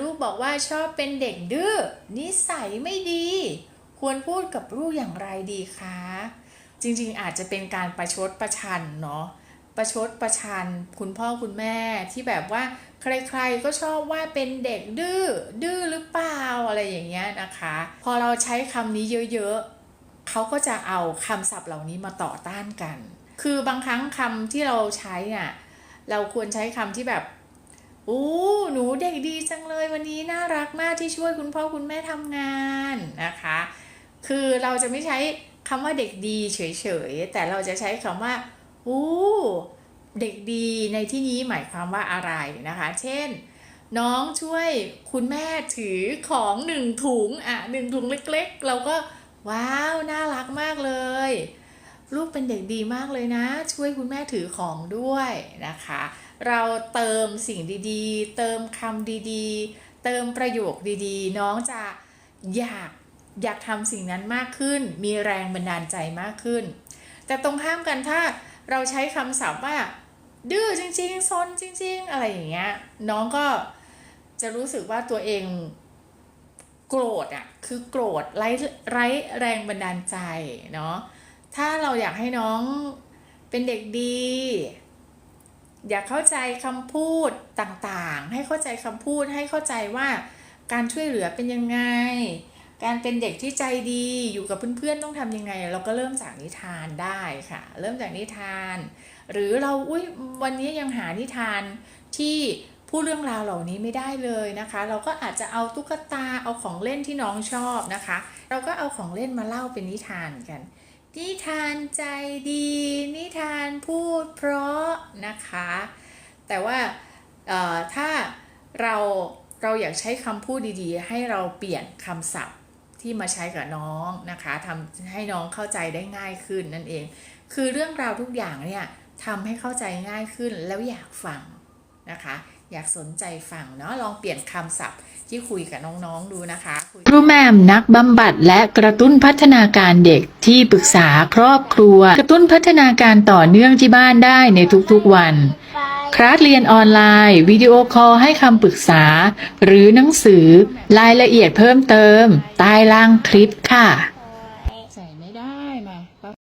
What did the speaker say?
ลูกบอกว่าชอบเป็นเด็กดื้อนิสัยไม่ดี ควรพูดกับลูกอย่างไรดีคะ จริงๆอาจจะเป็นการประชดประชันเนาะประชดประชันคุณพ่อคุณแม่ที่แบบว่าใครๆก็ชอบว่าเป็นเด็กดื้อดื้อหรือเปล่าอะไรอย่างเงี้ยนะคะ พอเราใช้คำนี้เยอะๆเขาก็จะเอาคำศัพท์เหล่านี้มาต่อต้านกัน คือบางครั้งคำที่เราใช้น่ะเราควรใช้คำที่แบบ อ้หนูเด็กดีจังเลยวันนี้น่ารักมากที่ช่วยคุณพ่อคุณแม่ทำงานนะคะ คือเราจะไม่ใช้คำว่าเด็กดีเฉยๆ แต่เราจะใช้คำว่าโอ้เด็กดีในที่นี้หมายความว่าอะไรนะคะ เช่น น้องช่วยคุณแม่ถือของหนึ่งถุงอะหนึ่งถุงเล็กๆ เราก็ว้าวน่ารักมากเลย ลูกเป็นเด็กดีมากเลยนะ ช่วยคุณแม่ถือของด้วยนะคะ เราเติมสิ่งดีๆ เติมคำดีๆ เติมประโยคดีๆ น้องจะอยากอยากทำสิ่งนั้นมากขึ้น มีแรงบันดาลใจมากขึ้น แต่ตรงข้ามกันถ้าเราใช้คำศัพท์ว่า ดื้อจริงๆซนจริง ๆ อะไรอย่างเงี้ยน้องก็จะรู้สึกว่าตัวเองโกรธอะคือโกรธไร้ไร้แรงบันดาลใจเนาะถ้าเราอยากให้น้องเป็นเด็กดี อยากเข้าใจคำพูดต่างๆ ให้เข้าใจคำพูดให้เข้าใจว่าการช่วยเหลือเป็นยังไง การเป็นเด็กที่ใจดีอยู่กับเพื่อนๆต้องทำยังไง เราก็เริ่มจากนิทานได้ค่ะ เริ่มจากนิทาน หรือเราอุ้ยวันนี้ยังหานิทานที่พูดเรื่องราวเหล่านี้ไม่ได้เลยนะคะ เราก็อาจจะเอาตุ๊กตาเอาของเล่นที่น้องชอบนะคะ เราก็เอาของเล่นมาเล่าเป็นนิทานกัน นิทานใจดีานพูดเพราะนะคะ แต่ว่าถ้าเราเราอยากใช้คำพูดดีๆ ให้เราเปลี่ยนคำศัพท์ที่มาใช้กับน้องนะคะทำให้น้องเข้าใจได้ง่ายขึ้นนั่นเอง คือเรื่องราวทุกอย่างเนี่ยทำให้เข้าใจง่ายขึ้นแล้วอยากฟัง นะคะ อยากสนใจฟังเนาะลองเปลี่ยนคำศัพท์ที่คุยกับน้องๆดูนะคะครูแมมนักบำบัดและกระตุ้นพัฒนาการเด็กที่ปรึกษาครอบครัว กระตุ้นพัฒนาการต่อเนื่องที่บ้านได้ในทุกๆวันคลาสเรียนออนไลน์ วิดีโอคอลให้คำปรึกษา หรือหนังสือรายละเอียดเพิ่มเติม ใต้ล่างคลิปค่ะ